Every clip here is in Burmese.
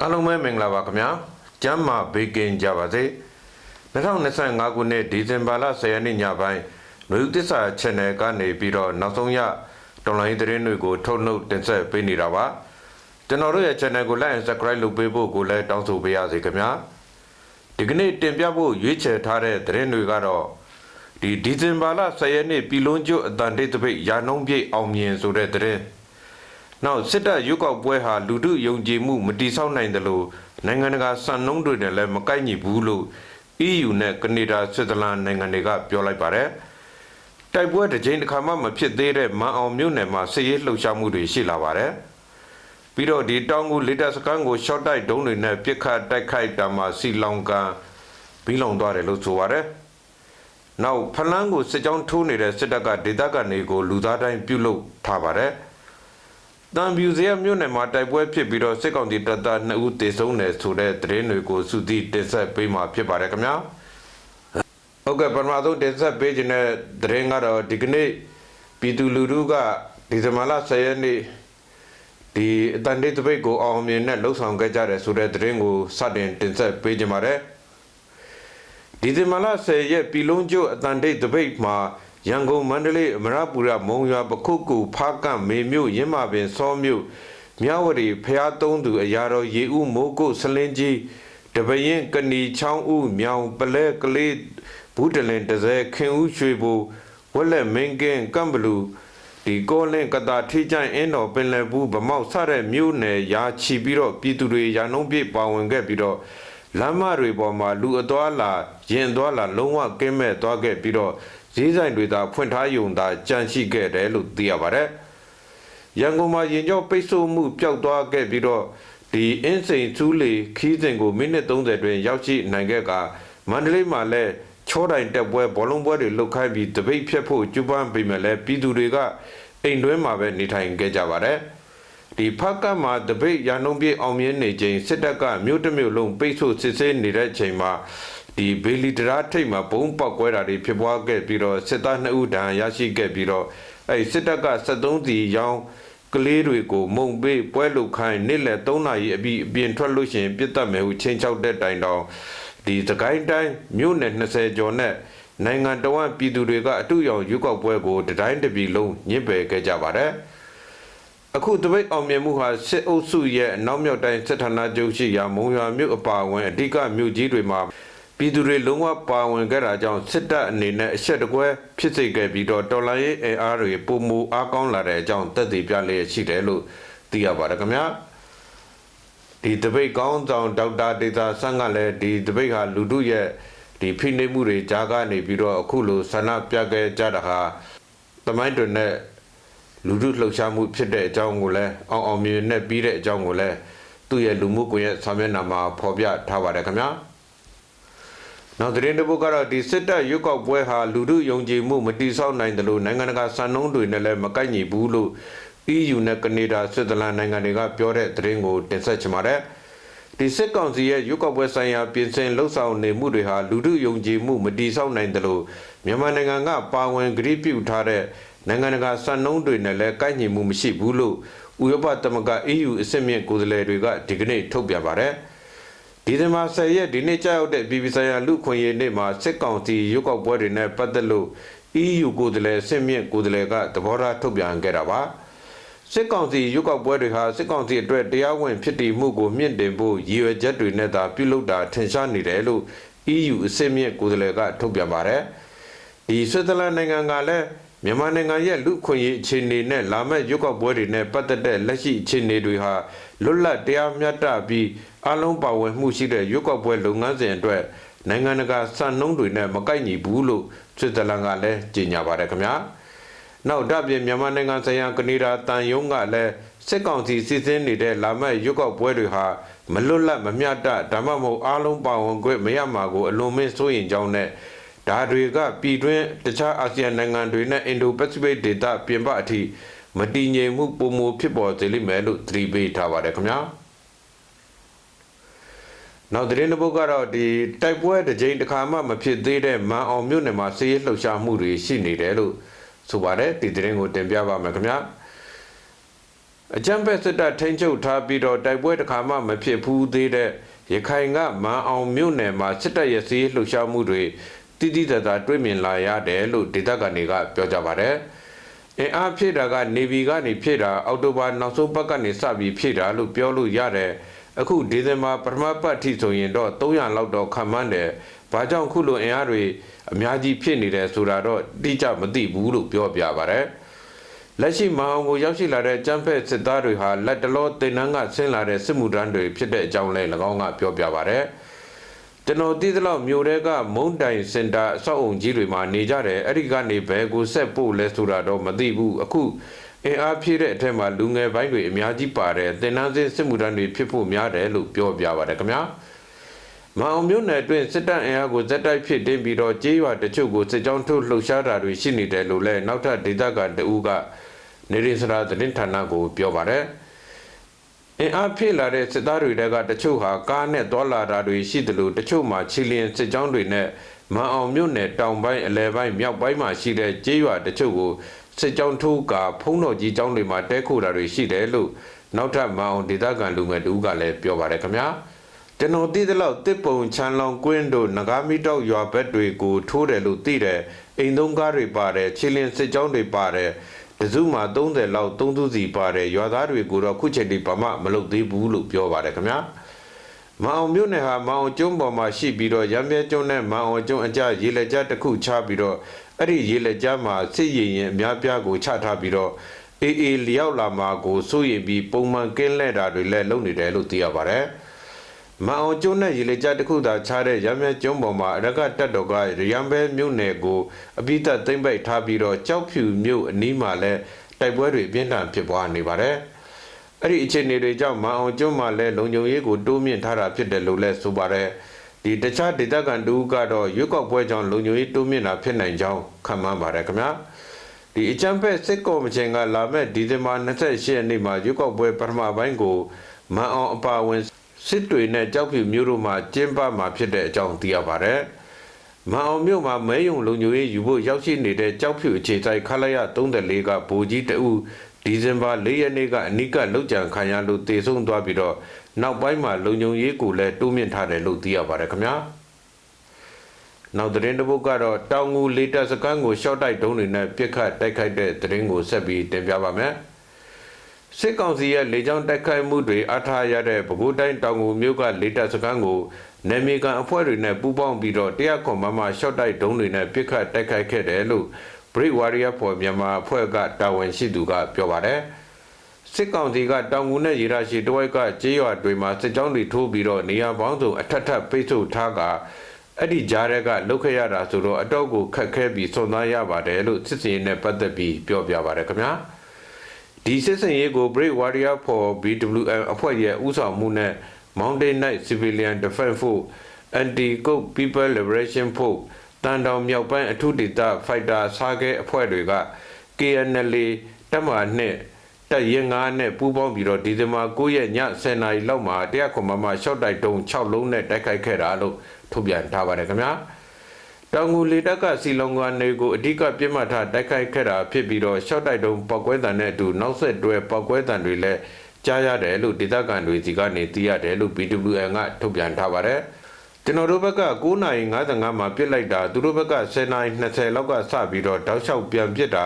အားလုံးပဲမင်္ဂလာပါခင်ဗျာကျမ်းမာဘေးကင်းကြပါစေ2025ခုနှစ်ဒီဇင်ဘာလ10ရက်နေ့ညပိုင်းနွေဦးသစ္စာ channel ကနေပြီးတော့နောက်ဆုံးရတော်လိုင်းသတင်းတွေကိုထုတ်နှုတ်တင်ဆက်ပေးနေတာပါကျွန်တော်တို့ရဲ့ channel ကို like and subscribe လုပ်ပေးဖို့ကိုလည်းတောင်းဆိုပေးရစေခင်ဗျာဒီကနေ့တင်ပြဖို့ရွေးချယ်ထားတဲ့သတင်းတွေကတော့ဒီဒီဇင်ဘာလ10ရက်နေ့ပြည်လုံးကျွတ်အတန်တိတ်တပိတ်ရာနှုံးပြည့်အောင်မြင်ဆိုတဲ့သတင်း နောက်စစ်တပ်ရွက်ကောက်ပွဲဟာလူထုယုံကြည်မှုမတိဆောက်နိုင်တယ်လို့နိုင်ငံတကာစံနှုန်းတွေနဲ့လည်းမကိုက်ညီဘူးလို့ EU နဲ့ကနေဒါဆွစ်ဇာလန်နိုင်ငံတွေကပြောလိုက်ပါတယ်။တိုက်ပွဲတစ်ကြိမ်တစ်ခါမှမဖြစ်သေးတဲ့မန်အောင်မြို့နယ်မှာစစ်ရေးလှုပ်ရှားမှုတွေရှိလာပါတယ်။ပြီးတော့ဒီတောင်ကူလေတပ်စကန်ကို short တိုက်ဒုံးတွေနဲ့ပစ်ခတ်တိုက်ခိုက်တာမှာစီလောင်ကန်ပြီးလောင်သွားတယ်လို့ဆိုပါတယ်။နောက်ဖလန်းကိုစစ်ကြောင်းထိုးနေတဲ့စစ်တပ်ကဒေသခံတွေကိုလူသားတိုင်းပြုတ်လုထားပါတယ်။ တံပြူစရမြို့နယ်မှာတိုက်ပွဲဖြစ်ပြီးတော့စစ်ကောင်စီတပ်သား2ဦးသေဆုံးတယ်ဆိုတဲ့သတင်းတွေကိုစုစည်းတင်ဆက်ပေးမှာဖြစ်ပါတယ်ခင်ဗျာဟုတ်ကဲ့ပထမဆုံးတင်ဆက်ပေးခြင်းတဲ့သတင်းကတော့ဒီကနေ့ပြည်သူလူထုကဒီဇင်ဘာလ10ရက်နေ့ဒီအတန်တေးတပိတ်ကိုအောင်မြင်နဲ့လှုပ်ဆောင်ခဲ့ကြတယ်ဆိုတဲ့သတင်းကိုစတင်တင်ဆက်ပေးခြင်းပါတယ်ဒီဇင်ဘာလ10ရက်ပြည်လုံးကျွတ်အတန်တေးတပိတ်မှာ ရန်ကုန်မန္တလေးအမရပူရမုံရွာပခုတ်ကူဖားကန့်မေမြို့ရင်းမာပင်စောမြို့မြဝတီဖျားသုံးသူအရာတော်ရေဦးမိုးကုတ်စလင်းကြီးတပရင်ကဏီချောင်းဦးမြောင်ပလဲကလေးဘူးတလင်တစဲခင်ဦးရွှေဘူဝက်လက်မင်းကင်းကမ်ဘလူဒီကောလင်းကတာထိကျိုင်းအင်းတော်ပင်လယ်ဘူးဗမောက်ဆတဲ့မြို့နယ်ရာချီပြီးတော့ပြည်သူတွေရာနှုံးပြည့်ပါဝင်ခဲ့ပြီးတော့လမ်းမတွေပေါ်မှာလူအသွားလာရင်သွားလာလုံးဝကင်းမဲ့သွားခဲ့ပြီးတော့ ဈေးဆိုင်တွေသာဖွင့်ထားယုံသာကြန့်ရှိခဲ့တယ်လို့သိရပါတယ်။ရန်ကုန်မှာရင်ကျော်ပိတ်ဆို့မှုပျောက်သွားခဲ့ပြီးတော့ဒီအင်းစိန်သူးလီခီးစဉ်ကိုမိနစ်30တွင်ရောက်ရှိနိုင်ခဲ့ကမန္တလေးမှာလည်းချောတိုင်တက်ပွဲဘောလုံးပွဲတွေလှုပ်ခိုင်းပြီးတပိတ်ဖြတ်ဖို့ကြိုးပမ်းပေမဲ့လည်းပြည်သူတွေကအိမ်တွင်းမှာပဲနေထိုင်ခဲ့ကြပါတယ်။ဒီဖက်ကမှာတပိတ်ရန်လုံးပြေအောင်မြင်နေချိန်စစ်တပ်ကမြို့တစ်မြို့လုံးပိတ်ဆို့စစ်ဆေးနေတဲ့အချိန်မှာ ဒီဘေလီတရာထိတ်မှာဘုံပေါက်ကွဲတာတွေဖြစ်ပွားခဲ့ပြီးတော့စစ်သား2ဦးဒဏ်ရာရရှိခဲ့ပြီးတော့အဲစစ်တပ်က73တီရောင်းကလေးတွေကိုမုံပေးပွဲလုခိုင်းနေ့လယ်3နာရီအပြီးအပြင်ထွက်လို့ရှိရင်ပြစ်တတ်မယ်ဟုချင်းချောက်တဲ့တိုင်တောင်ဒီသကိုင်းတိုင်းမြို့နယ်20ကျော်နဲ့နိုင်ငံတော်ဝန်ပြည်သူတွေကအတူရောင်ရွေးကောက်ပွဲကိုတတိုင်းတပြည်လုံးညှစ်ပယ်ခဲ့ကြပါတယ်အခုတပိတ်အောင်မြင်မှုဟာစစ်အုပ်စုရဲ့အနောက်မြောက်တိုင်းစစ်ဌာနချုပ်ရှိရာမုံရွာမြို့အပါအဝင်အဓိကမြို့ကြီးတွေမှာ ပြည်သူတွေလုံးဝပါဝင်ခဲ့တာကြောင့်စစ်တပ်အနေနဲ့အဆက်တကွဲဖြစ်စေခဲ့ပြီးတော့တော်လိုင်းရေးအင်အားတွေပုံမူအားကောင်းလာတဲ့အကြောင်းသက်သေပြလျက်ရှိတယ်လို့သိရပါတယ်ခင်ဗျာဒီတပိတ်ကောင်းဆောင်ဒေါက်တာဒေတာဆန်းကလည်းဒီတပိတ်ဟာလူတို့ရဲ့ဒီဖိနှိပ်မှုတွေကြားကနေပြီးတော့အခုလိုဆန္ဒပြခဲ့ကြတာဟာတမိုင်းတွင်နဲ့လူတို့လှုပ်ရှားမှုဖြစ်တဲ့အကြောင်းကိုလည်းအောင်အောင်မြင်နဲ့ပြီးတဲ့အကြောင်းကိုလည်းသူ့ရဲ့လူမှုကွန်ရက်ဆောင်ရွက်နာမှာဖော်ပြထားပါတယ်ခင်ဗျာ နောက်သတင်းတစ်ပုဒ်ကတော့ဒီစစ်တပ်ရွက်ောက်ပွဲဟာလူထုယုံကြည်မှုမတိဆောက်နိုင်တယ်လို့နိုင်ငံတကာစံနှုန်းတွေနဲ့လည်းမကိုက်ညီဘူးလို့ EU နဲ့ကနေဒါဆွစ်ဇာလန်နိုင်ငံတွေကပြောတဲ့သတင်းကိုတင်ဆက်ချင်ပါတယ်ဒီစစ်ကောင်စီရဲ့ရွက်ောက်ပွဲဆိုင်ရာပြင်ဆင်လှုပ်ဆောင်နေမှုတွေဟာလူထုယုံကြည်မှုမတိဆောက်နိုင်တယ်လို့မြန်မာနိုင်ငံကပါဝင်ကြိပြုထားတဲ့နိုင်ငံတကာစံနှုန်းတွေနဲ့လည်းကိုက်ညီမှုမရှိဘူးလို့ဥရောပသမဂ္ဂ EU အဆင့်မြင့်ကိုယ်စားလှယ်တွေကဒီကနေ့ထုတ်ပြန်ပါတယ်။ ဒီဇင်ဘာ10ရက်ဒီနေ့ကြာရောက်တဲ့ပြည်ပဆိုင်ရာလူခွင့်ရေးနေ့မှာစစ်ကောင်စီရုပ်ောက်ပွဲတွေနဲ့ပတ်သက်လို့ EU ကိုယ်စားလှယ်ဆင့်မြင့်ကိုယ်စားလှယ်ကသဘောထားထုတ်ပြန်ခဲ့တာပါစစ်ကောင်စီရုပ်ောက်ပွဲတွေဟာစစ်ကောင်စီအတွက်တရားဝင်ဖြစ်တည်မှုကိုမြင့်တင်ဖို့ရည်ရွယ်ချက်တွေနဲ့သာပြုလုပ်တာထင်ရှားနေတယ်လို့ EU အစင်းမြင့်ကိုယ်စားလှယ်ကထုတ်ပြန်ပါတယ်ဒီဆွစ်ဇာလန်နိုင်ငံကလည်း မြန်မာနိုင်ငံရဲ့လူခွင့်ရေးအခြေအနေနဲ့လာမယ့်ရွက်ောက်ပွဲတွေနဲ့ပတ်သက်တဲ့လက်ရှိအခြေအနေတွေဟာလွတ်လပ်တရားမျှတပြီးအလုံးပါဝင်မှုရှိတဲ့ရွက်ောက်ပွဲလုပ်ငန်းစဉ်အတွက်နိုင်ငံတကာစံနှုန်းတွေနဲ့မကိုက်ညီဘူးလို့ဆွစ်ဇာလန်ကလည်းကြေညာပါတယ်ခင်ဗျာနောက်ဒါပြင်မြန်မာနိုင်ငံဆိုင်ရာကနေဒါတန်ယုံကလည်းစစ်ကောင်စီစီစဉ်နေတဲ့လာမယ့်ရွက်ောက်ပွဲတွေဟာမလွတ်လပ်မမျှတဒါမှမဟုတ်အလုံးပါဝင်ခွင့်မရမှာကိုအလွန်မင်းစိုးရင်ကြောင်းနဲ့ ဒါတွေကပြည်တွင်းတခြားအာဆီယံနိုင်ငံတွေနဲ့အင်ဒိုပစိဖိတ်ဒေသပြင်ပအထိမတည်ငြိမ်မှုပုံမဖြစ်ပေါ်စေလိမ့်မယ်လို့သတိပေးထားပါတယ်ခင်ဗျာနောက်သတင်းတစ်ပုဒ်ကတော့ဒီတိုက်ပွဲတစ်ကြိမ်တစ်ခါမှမဖြစ်သေးတဲ့မန်အောင်မြို့နယ်မှာစစ်ရေးလှုပ်ရှားမှုတွေရှိနေတယ်လို့ဆိုပါတယ်ဒီသတင်းကိုတင်ပြပါမယ်ခင်ဗျာအကြံဖက်စစ်တပ်ထိန်းချုပ်ထားပြီးတော့တိုက်ပွဲတစ်ခါမှမဖြစ်ဘူးသေးတဲ့ရခိုင်ကမန်အောင်မြို့နယ်မှာစစ်တပ်ရဲ့စီးလှုပ်ရှားမှုတွေ တိတိတတ်တာတွေ့မြင်လာရတယ်လို့ဒေသခံတွေကပြောကြပါတယ်။အင်အားဖြည့်တာကနေဗီကနေဖြည့်တာအောက်တိုဘာနောက်ဆုံးပတ်ကနေစပြီးဖြည့်တာလို့ပြောလို့ရတယ်။အခုဒီဇင်ဘာပထမပတ်ထိဆိုရင်တော့300လောက်တော့ခံမှန်းတယ်။ဘာကြောင့်ခုလိုအင်အားတွေအများကြီးဖြစ်နေတယ်ဆိုတာတော့တိကျမသိဘူးလို့ပြောပြပါတယ်။လက်ရှိမအောင်ကိုရောက်ရှိလာတဲ့ကျန်းဖက်စစ်သားတွေဟာလက်တလောတင်နန်းကဆင်းလာတဲ့စစ်မှုထမ်းတွေဖြစ်တဲ့အကြောင်းလည်း၎င်းကပြောပြပါဗျ။ ကျွန်တော်သိသလောက်မြို့တဲကမုံတိုင်စင်တာအဆောက်အုံကြီးတွေမှာနေကြတယ်အဲ့ဒီကနေဘယ်ကိုဆက်ပို့လဲဆိုတာတော့မသိဘူးအခုအင်အားဖြည့်တဲ့အထက်မှာလူငယ်ပိုင်းတွေအများကြီးပါတယ်တင်နန်းစင်းစစ်မှုထမ်းတွေဖြစ်ဖို့များတယ်လို့ပြောပြပါတယ်ခင်ဗျာမအောင်မြို့နယ်အတွင်းစစ်တပ်အင်အားကိုဇက်တိုက်ဖြစ်တင်ပြီးတော့ကြေးရွာတချို့ကိုစစ်ကြောင်းထုတ်လှုပ်ရှားတာတွေရှိနေတယ်လို့လည်းနောက်ထပ်ဒေသခံတဦးကနေရင်စရာသတင်းဌာနကိုပြောပါတယ် အင်အားဖြစ်လာတဲ့စစ်သားတွေကတချို့ဟာကားနဲ့သွားလာတာတွေရှိတယ်လို့တချို့မှာချီလျင်စစ်ကြောင်းတွေနဲ့မအောင်မြို့နယ်တောင်ပိုင်းအလဲပိုင်းမြောက်ပိုင်းမှာရှိတဲ့ကျေးရွာတချို့ကိုစစ်ကြောင်းထိုးကဖုံးတော်ကြီးကျောင်းတွေမှာတဲခိုတာတွေရှိတယ်လို့နောက်ထပ်မအောင်ဒေသခံလူငယ်တူကလည်းပြောပါတယ်ခင်ဗျာကျွန်တော်သိသလောက်တစ်ပုံချမ်းလောင်ကွင်းတို့ငကားမီတောက်ရွာဘက်တွေကိုထိုးတယ်လို့သိတယ်အိမ်သုံးကားတွေပါတယ်ချီလျင်စစ်ကြောင်းတွေပါတယ် တစုမှ30လောက်3သူစီပါတယ်ရွာသားတွေကိုတော့ခုချိန်ထိဘာမှမလုပ်သေးဘူးလို့ပြောပါတယ်ခင်ဗျာမအောင်မြို့နယ်ဟာမအောင်ကျွန်းပေါ်မှာရှိပြီးတော့ရံပြဲကျွန်းနဲ့မအောင်ကျွန်းအကြရေလက်ကြားတစ်ခုချပြီးတော့အဲ့ဒီရေလက်ကြားမှာစစ်ရင်ရင်အများပြားကိုချထားပြီးတော့အေးအေးလျောက်လာမှာကိုစိုးရင်ပြီးပုံမှန်ကင်းလဲတာတွေလည်းလုပ်နေတယ်လို့သိရပါတယ် မအောင်ကျွန်းနဲ့ရေလက်ကြားတစ်ခုသာချတဲ့ရံပြဲကျွန်းပေါ်မှာအရကတက်တော်ကရံပဲမြို့နယ်ကိုအပိသက်သိမ့်ပိတ်ထားပြီးတော့ကြောက်ဖြူမြို့အနီးမှာလည်းတိုက်ပွဲတွေပြင်းထန်ဖြစ်ပွားနေပါတယ်အဲ့ဒီအခြေအနေတွေကြောင့်မအောင်ကျွန်းမှာလည်းလုံခြုံရေးကိုတိုးမြင့်ထားတာဖြစ်တယ်လို့လည်းဆိုပါတယ်ဒီတခြားဒေသခံတူကတော့ရွက်ကောက်ပွဲကြောင့်လုံခြုံရေးတိုးမြင့်တာဖြစ်နိုင်ကြောင်းခန့်မှန်းပါတယ်ခင်ဗျာဒီအချမ်းဖက်စစ်ကော်မရှင်ကလာမဲ့ဒီဇင်ဘာ28ရက်နေ့မှာရွက်ကောက်ပွဲပထမပိုင်းကိုမန်အောင်အပါဝင် စစ်တွေနဲ့ကြောက်ဖြူမျိုးတို့မှာကျင်းပမှာဖြစ်တဲ့အကြောင်းသိရပါတယ်။မန်အောင်မြို့မှာမဲယုံလုံခြုံရေးယူဖို့ရောက်ရှိနေတဲ့ကြောက်ဖြူအခြေဆိုင်ခလာရ34ကဗိုလ်ကြီးတအုပ်ဒီဇင်ဘာ၄ရက်နေ့ကအနိကလောက်ကြံခံရလို့တေဆုံးသွားပြီးတော့နောက်ပိုင်းမှာလုံခြုံရေးကိုလည်းတိုးမြင့်ထားတယ်လို့သိရပါတယ်ခင်ဗျာ။နောက်သတင်းတစ်ပုဒ်ကတော့တောင်ငူလေတပ်စခန်းကိုရှော့တိုက်တုံးတွေနဲ့ပြစ်ခတ်တိုက်ခိုက်တဲ့သတင်းကိုဆက်ပြီးတင်ပြပါမယ်။ စစ်ကောင်စီရဲ့လေကြောင်းတိုက်ခိုက်မှုတွေအထားရတဲ့ပဲခူးတိုင်းတောင်ငူမြို့ကလေတပ်စခန်းကိုနေမီကန်အဖွဲ့တွေနဲ့ပူးပေါင်းပြီးတော့တရားခွန်မမရှော့တိုက်ဒုံးတွေနဲ့ပစ်ခတ်တိုက်ခိုက်ခဲ့တယ်လို့ Break Warrior for မြန်မာအဖွဲ့ကတာဝန်ရှိသူကပြောပါတယ်စစ်ကောင်စီကတောင်ငူနဲ့ရေရရှိတဝိုက်ကကြေးရွာတွေမှာစစ်ကြောင်းတွေထိုးပြီးတော့နေရာပေါင်းစုံအထက်ထပ်ပိတ်ဆို့ထားကအဲ့ဒီကြားတဲ့ကလုတ်ခရတာဆိုတော့အတော့ကိုခက်ခဲပြီးစွန့်သားရပါတယ်လို့စစ်စင်နဲ့ပတ်သက်ပြီးပြောပြပါတယ်ခင်ဗျာ။ ဒီစစ်စင်ရေးကို Brave Warrior for BWM အဖွဲ့ရဲ့ဦးဆောင်မှုနဲ့ Mountain Knight Civilian Defense Force Anti-Coke People Liberation Force တန်တောင်မြောက်ပိုင်းအထူးဒေသ Fighter စားခဲအဖွဲ့တွေက KNL တပ်မဟာနဲ့တပ်ရင်9နဲ့ပူးပေါင်းပြီးတော့ဒီဇင်ဘာ9ရက်ည10:00နာရီလောက်မှာတရားခွန်မမရှော့တိုက်တုံး6လုံးနဲ့တိုက်ခိုက်ခဲ့တာလို့ထုတ်ပြန်ထားပါတယ်ခင်ဗျာ။ တောင်ငူလေတပ်ကစီလုံကနေကိုအဓိကပြစ်မှတ်ထားတိုက်ခိုက်ခဲ့တာဖြစ်ပြီးတော့ရှော့တိုက်တုံးပောက်ကွဲတံနဲ့အတူနောက်ဆက်တွဲပောက်ကွဲတံတွေလည်းကြားရတယ်လို့ဒေသခံတွေစီကနေသိရတယ်လို့ BWN ကထုတ်ပြန်ထားပါတယ်ကျွန်တော်တို့ဘက်က9:55မှာပြစ်လိုက်တာသူတို့ဘက်က10:20လောက်ကစပြီးတော့တောက်လျှောက်ပြန်ပြစ်တာ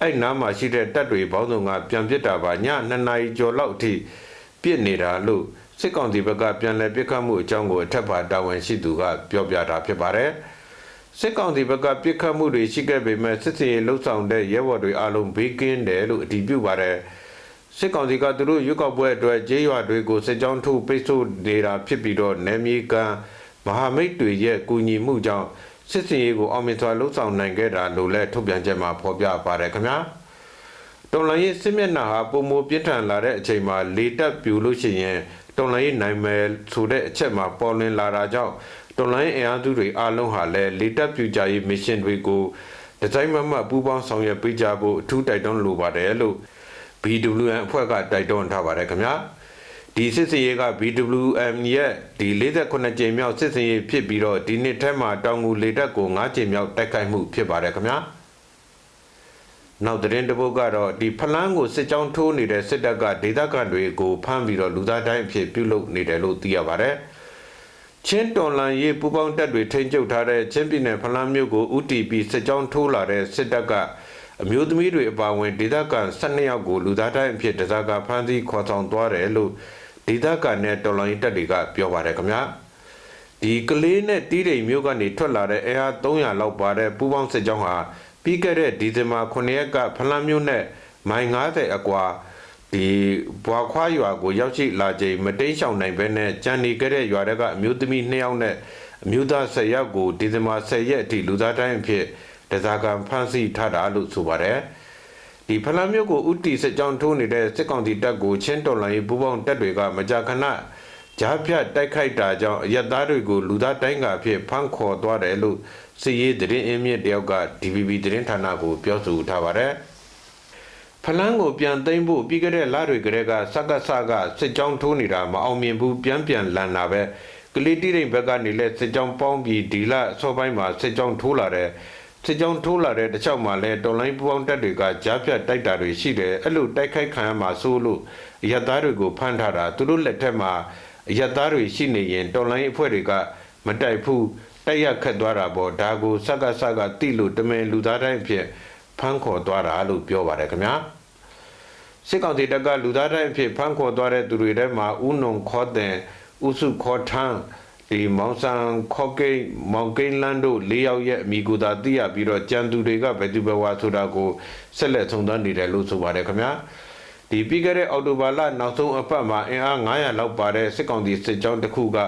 အဲ့နားမှာရှိတဲ့တပ်တွေဘောင်းဆောင်ကပြန်ပြစ်တာပါည2နာရီကျော်လောက်အထိပြစ်နေတာလို့စစ်ကောင်စီဘက်ကပြန်လည်ပြစ်ခတ်မှုအကြောင်းကိုအထက်ပါတာဝန်ရှိသူကပြောပြတာဖြစ်ပါတယ်။ စစ်ကောင်စီဘက်ကပြစ်ခတ်မှုတွေရှိခဲ့ပေမဲ့စစ်စင်ရေးလှုပ်ဆောင်တဲ့ရဲဘော်တွေအလုံးဘေးကင်းတယ်လို့အတည်ပြုပါတယ်စစ်ကောင်စီကသူတို့ရွက်ကောက်ပွဲအတွက်ဂျေးရွာတွေကိုစစ်ကြောင်းထုတ်ပိတ်ဆို့နေတာဖြစ်ပြီးတော့နယ်မြေကန်မဟာမိတ်တွေရဲ့ကူညီမှုကြောင့်စစ်စင်ရေးကိုအောင်မြင်စွာလှုပ်ဆောင်နိုင်ခဲ့တာလို့လည်းထုတ်ပြန်ချက်မှာဖော်ပြပါတယ်ခင်ဗျာတော်လိုင်းရေးစစ်မျက်နှာဟာပုံမပြင်းထန်လာတဲ့အချိန်မှာလေတက်ပြူလို့ရှိရင်တော်လိုင်းရေးနိုင်မယ်ဆိုတဲ့အချက်မှာပေါ်လွင်လာတာကြောင့် တော်လိုင်းအင်အားစုတွေအားလုံးဟာလည်းလေတပ်ပြူကြရေးမစ်ရှင်တွေကိုဒီဇိုင်းမမပူးပေါင်းဆောင်ရွက်ပေးကြဖို့အထူးတိုက်တွန်းလိုပါတယ်လို့ BWN အဖွဲ့ကတိုက်တွန်းထားပါတယ်ခင်ဗျာဒီစစ်စင်ရေးက BWM ရဲ့ဒီ48ကြိမ်မြောက်စစ်စင်ရေးဖြစ်ပြီးတော့ဒီနှစ်ထဲမှာတောင်ငူလေတပ်ကို9ကြိမ်မြောက်တိုက်ခိုက်မှုဖြစ်ပါတယ်ခင်ဗျာနောက်သတင်းတစ်ပုဒ်ကတော့ဒီဖလန်းကိုစစ်ကြောင်းထိုးနေတဲ့စစ်တပ်ကဒေသခံတွေကိုဖမ်းပြီးတော့လူသားတိုင်းအဖြစ်ပြုလုပ်နေတယ်လို့သိရပါတယ်။ ချင်းတော်လန်ရေးပူပေါင်းတပ်တွေထိန်းချုပ်ထားတဲ့ချင်းပြည်နယ်ဖလန်းမြို့ကို UTP စစ်ကြောင်းထိုးလာတဲ့စစ်တပ်ကအမျိုးသမီးတွေအပါအဝင်ဒေသခံ12ယောက်ကိုလူသားတိုင်းအဖြစ်တစားကဖမ်းဆီးခေါ်ဆောင်သွားတယ်လို့ဒေသခံနဲ့တော်လန်ရေးတပ်တွေကပြောပါတယ်ခင်ဗျာ။ဒီကလေးနဲ့တီးတိမ်မျိုးကနေထွက်လာတဲ့အဲအား300လောက်ပါတဲ့ပူပေါင်းစစ်ကြောင်းဟာပြီးခဲ့တဲ့ဒီဇင်ဘာ9ရက်ကဖလန်းမျိုးနဲ့မိုင်90အကွာ ဒီဘွာခွားရွာကိုရောက်ရှိလာချိန်မတိန်ရှောင်နိုင်ဘဲနဲ့ကြံနေခဲ့တဲ့ရွာတွေကအမျိုးသမီး2ယောက်နဲ့အမျိုးသား10ယောက်ကိုဒီဇင်ဘာ10ရက်အထိလူသားတိုင်းအဖြစ်တစားကံဖမ်းဆီးထားတာလို့ဆိုပါတယ်ဒီဖလန်းမျိုးကိုဥတီစစ်ကြောင်းထိုးနေတဲ့စစ်ကောင်စီတပ်ကိုချင်းတော်လိုင်းပူပေါင်းတပ်တွေကမကြာခဏကြားဖြတ်တိုက်ခိုက်တာကြောင့်အရက်သားတွေကိုလူသားတိုင်းကအဖြစ်ဖမ်းခေါ်သွားတယ်လို့စီရေးသတင်းအင်းမြစ်တယောက်က DVB သတင်းဌာနကိုပြောဆိုထားပါတယ်။ ဖလန်းကိုပြန်သိမ်းဖို့ပြီးခဲ့တဲ့လတွေကတည်းကစက္ကဆကစစ်ကြောင်းထိုးနေတာမအောင်မြင်ဘူးပြန်ပြန်လန်တာပဲကလေးတိရိန်ဘက်ကနေလဲစစ်ကြောင်းပေါင်းပြီးဒီလအစောပိုင်းမှာစစ်ကြောင်းထိုးလာတဲ့စစ်ကြောင်းထိုးလာတဲ့တခြားမှာလဲတော်လိုင်းပူပေါင်းတပ်တွေကကြားဖြတ်တိုက်တာတွေရှိတယ်အဲ့လိုတိုက်ခိုက်ခံရမှာဆိုလို့အရက်သားတွေကိုဖမ်းထားတာသူတို့လက်ထက်မှာအရက်သားတွေရှိနေရင်တော်လိုင်းအဖွဲ့တွေကမတိုက်ဘူးတိုက်ရက်ခတ်သွားတာပေါ့ဒါကိုစက်ကစကတိလို့တမင်လူသားတိုင်းအဖြစ် ဖမ်းခေါ်သွားတာလို့ပြောပါတယ်ခင်ဗျာစစ်ကောင်စီတပ်ကလူသားတိုင်းအဖြစ်ဖမ်းခေါ်သွားတဲ့သူတွေထဲမှာဥနုံခေါ်တဲ့ဥစုခေါ်ထန်းဒီမောင်ဆန်ခေါကိန်းမောင်ကိန်းလန်းတို့၄ယောက်ရဲ့အမိကိုသာသိရပြီးတော့ကြံသူတွေကဘယ်သူဘဝဆိုတာကိုဆက်လက်ဆုံးသန်းနေတယ်လို့ဆိုပါတယ်ခင်ဗျာဒီပြီးခဲ့တဲ့အော်တိုဘာလနောက်ဆုံးအပတ်မှာအင်အား900လောက်ပါတဲ့စစ်ကောင်စီစစ်ကြောင်းတစ်ခုက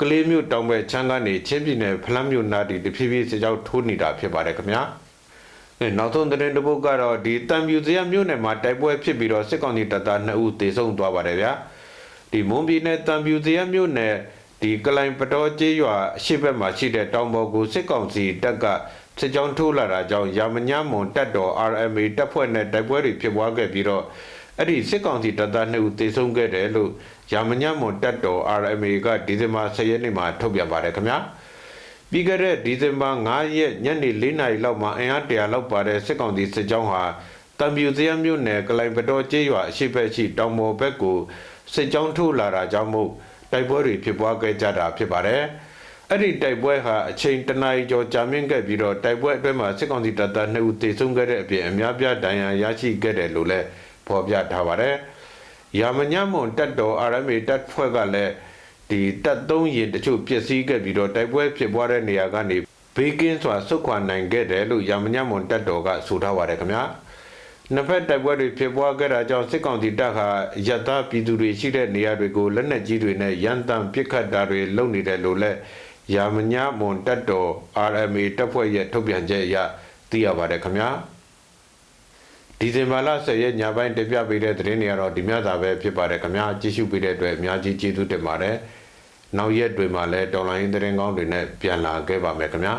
ကလေးမျိုးတောင်ဘက်ချမ်းကနေချင်းပြည်နယ်ဖလန်းမြို့နားတီတဖြည်းဖြည်းစစ်ကြောင်းထိုးနေတာဖြစ်ပါတယ်ခင်ဗျာအဲ နောက်ဆုံးသတင်းတစ်ပုဒ်ကတော့ဒီတံပြူစရမြို့နယ်မှာတိုက်ပွဲဖြစ်ပြီးတော့စစ်ကောင်စီတပ်သား2ဦးသေဆုံးသွားပါတယ်ဗျာဒီမွန်ပြည်နယ်တံပြူစရမြို့နယ်ဒီကလိုင်ပတော်ကျေးရွာအရှိတ်ဘက်မှာရှိတဲ့တောင်ပေါ်ကိုစစ်ကောင်စီတပ်ကစစ်ကြောင်းထိုးလာတာကြောင့်ရာမညမွန်တပ်တော် RMA တပ်ဖွဲ့နဲ့တိုက်ပွဲတွေဖြစ်ပွားခဲ့ပြီးတော့အဲ့ဒီစစ်ကောင်စီတပ်သား2ဦးသေဆုံးခဲ့တယ်လို့ရာမညမွန်တပ်တော် RMA ကဒီဇင်ဘာ10ရက်နေ့မှာထုတ်ပြန်ပါတယ်ခင်ဗျာ ပြီးခဲ့တဲ့ဒီဇင်ဘာ9ရက်ညနေ4နာရီလောက်မှာအင်အား100လောက်ပါတဲ့စစ်ကောင်စီစစ်ကြောင်းဟာတံပြူစရမြို့နယ်ကလိုင်ပတော်ကျေးရွာအရှိတ်ဘက်ရှိတောင်ပေါ်ဘက်ကိုစစ်ကြောင်းထိုးလာတာကြောင့်မို့တိုက်ပွဲတွေဖြစ်ပွားခဲ့ကြတာဖြစ်ပါတယ်အဲ့ဒီတိုက်ပွဲဟာအချိန်တနာရီကျော်ကြာမြင့်ခဲ့ပြီးတော့တိုက်ပွဲအတွင်းမှာစစ်ကောင်စီတပ်သား2ဦးသေဆုံးခဲ့တဲ့အပြင်အများပြားဒဏ်ရာရရှိခဲ့တယ်လို့လည်းဖော်ပြထားပါတယ်။ရာမညမွန်တက်တော် RMA တက်ဖွဲ့ကလည်း ဒီတက်သုံးရင်တချို့ပျက်စီးခဲ့ပြီးတော့တိုက်ပွဲဖြစ်ပွားတဲ့နေရာကနေဘေးကင်းစွာဆုတ်ခွာနိုင်ခဲ့တယ်လို့ရာမညမွန်တက်တော်ကဆိုထားပါတယ်ခင်ဗျာ။နှစ်ဖက်တိုက်ပွဲတွေဖြစ်ပွားခဲ့တာကြောင့်စစ်ကောင်စီတပ်ဟာရတပြည်သူတွေရှိတဲ့နေရာတွေကိုလက်နက်ကြီးတွေနဲ့ရန်တမ်းပစ်ခတ်တာတွေလုပ်နေတယ်လို့လည်းရာမညမွန်တက်တော် RMA တပ်ဖွဲ့ရဲ့ထုတ်ပြန်ချက်အရသိရပါတယ်ခင်ဗျာ။ဒီဇင်ဘာလ10ရက်ညပိုင်းတင်ပြပေးတဲ့သတင်းတွေကတော့ဒီမြသာပဲဖြစ်ပါတယ်ခင်ဗျာကြည့်ရှုပေးတဲ့အတွက်အများကြီးကျေးဇူးတင်ပါတယ် နောက်ရက်တွေမှာလည်းတော်လိုင်းသတင်းကောင်းတွေနဲ့ပြန်လာခဲ့ပါမယ်ခင်ဗျာ